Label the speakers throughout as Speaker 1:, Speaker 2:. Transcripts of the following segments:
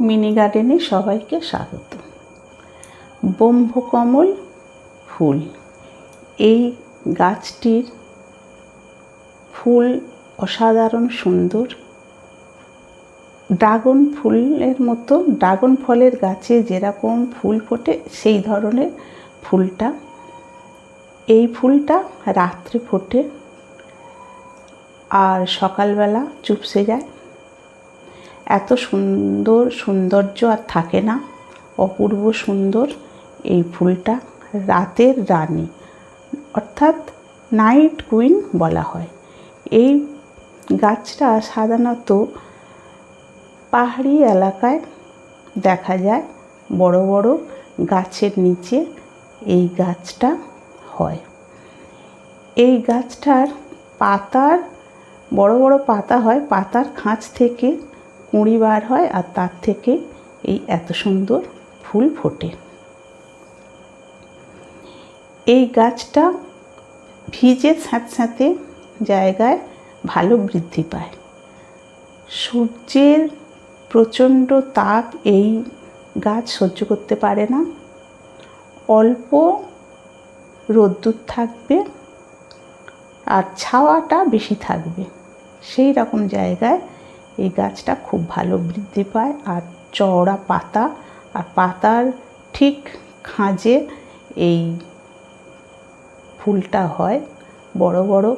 Speaker 1: Mini গার্ডেনে সবাইকে স্বাগত। ব্রহ্মকমল ফুল। এই গাছটির ফুল অসাধারণ সুন্দর। ড্রাগন ফুলের মতো, ড্রাগন ফলের গাছে যেরকম ফুল ফোটে, সেই ধরনের ফুলটা। এই ফুলটা রাত্রে ফোটে আর সকালবেলা চুপসে যায়। এত সুন্দর সৌন্দর্য আর থাকে না। অপূর্ব সুন্দর এই ফুলটা রাতের রানী, অর্থাৎ নাইট কুইন বলা হয়। এই গাছটা সাধারণত পাহাড়ি এলাকায় দেখা যায়, বড় বড় গাছের নিচে এই গাছটা হয়। এই গাছটার পাতার, বড় বড় পাতা হয় পাতার খাঁজ থেকে কুঁড়ি বার হয় আর তার থেকে এই এত সুন্দর ফুল ফোটে। এই গাছটা ভিজে স্যাঁতস্যাঁতে জায়গায় ভালো বৃদ্ধি পায়। সূর্যের প্রচণ্ড তাপ এই গাছ সহ্য করতে পারে না। অল্প রোদ্দুর থাকবে আর ছাওয়াটা বেশি থাকবে। সেই রকম জায়গায় এই গাছটা খুব ভালো বৃদ্ধি পায় আর চওড়া পাতা। আর পাতার ঠিক খাঁজে এই ফুলটা হয়। বড় বড়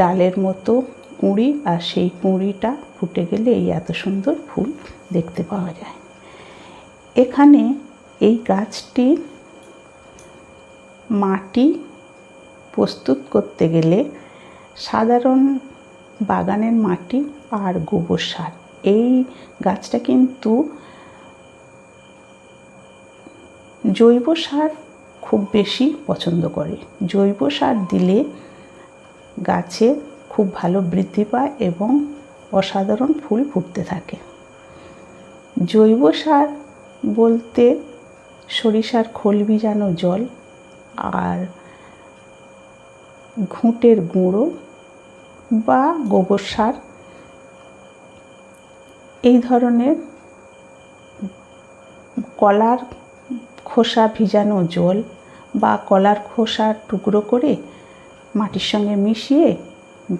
Speaker 1: ডালের মতো কুঁড়ি আর সেই কুঁড়িটা ফুটে গেলে এই এত সুন্দর ফুল দেখতে পাওয়া যায়। এখানে এই গাছটি মাটি প্রস্তুত করতে গেলে সাধারণ বাগানের মাটি আর গোবর সার। এই গাছটা কিন্তু জৈব সার খুব বেশি পছন্দ করে। জৈব সার দিলে গাছে খুব ভালো বৃদ্ধি পায় এবং অসাধারণ ফুল ফুটতে থাকে। জৈব সার বলতে সরিষার খোল ভিজানো জল আর ঘুঁটের গুঁড়ো বা গোবর সার, এই ধরনের কলার খোসা ভিজানো জল বা কলার খোসা টুকরো করে মাটির সঙ্গে মিশিয়ে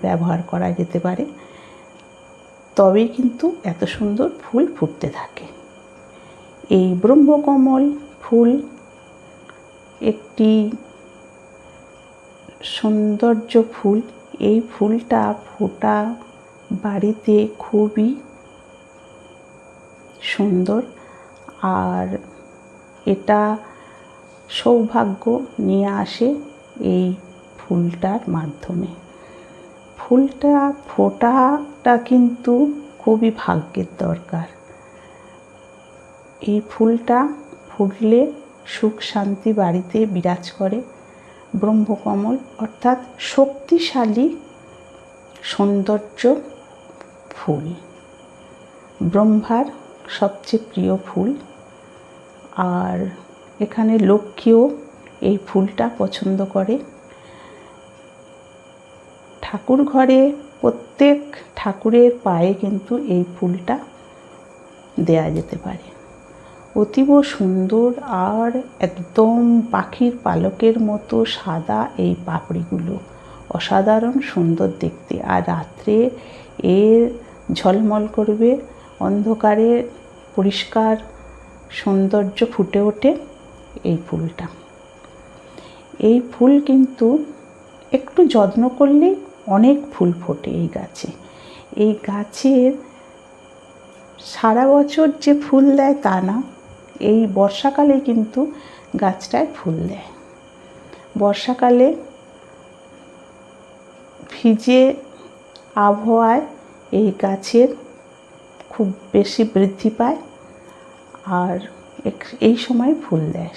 Speaker 1: ব্যবহার করা যেতে পারে। তবেই কিন্তু এত সুন্দর ফুল ফুটতে থাকে। এই ব্রহ্মকমল ফুল একটি সৌন্দর্য ফুল। এই ফুলটা ফোটা বাড়িতে খুবই সুন্দর। আর এটা সৌভাগ্য নিয়ে আসে এই ফুলটার মাধ্যমে। ফুলটা, ফোটাটা কিন্তু খুবই ভাগ্যের দরকার। এই ফুলটা ফুটলে সুখ শান্তি বাড়িতে বিরাজ করে। ব্রহ্মকমল, অর্থাৎ শক্তিশালী সৌন্দর্য ফুল। ব্রহ্মার সবচেয়ে প্রিয় ফুল। আর এখানে লক্ষ্মীও এই ফুলটা পছন্দ করে। ঠাকুর ঘরে প্রত্যেক ঠাকুরের পায়ে কিন্তু এই ফুলটা দেয়া যেতে পারে। অতীব সুন্দর আর একদম পাখির পালকের মতো সাদা এই পাপড়িগুলো। অসাধারণ সুন্দর দেখতে। আর রাত্রে এর ঝলমল করবে, অন্ধকারে পরিষ্কার সৌন্দর্য ফুটে ওঠে এই ফুলটা। এই ফুল কিন্তু একটু যত্ন করলেই অনেক ফুল ফোটে এই গাছে। এই গাছের সারা বছর যে ফুল দেয় তা না এই বর্ষাকালে কিন্তু গাছটায় ফুল দেয়। বর্ষাকালে ভিজে আবহাওয়ায় এই গাছের খুব বেশি বৃদ্ধি পায় আর এই সময় ফুল দেয়।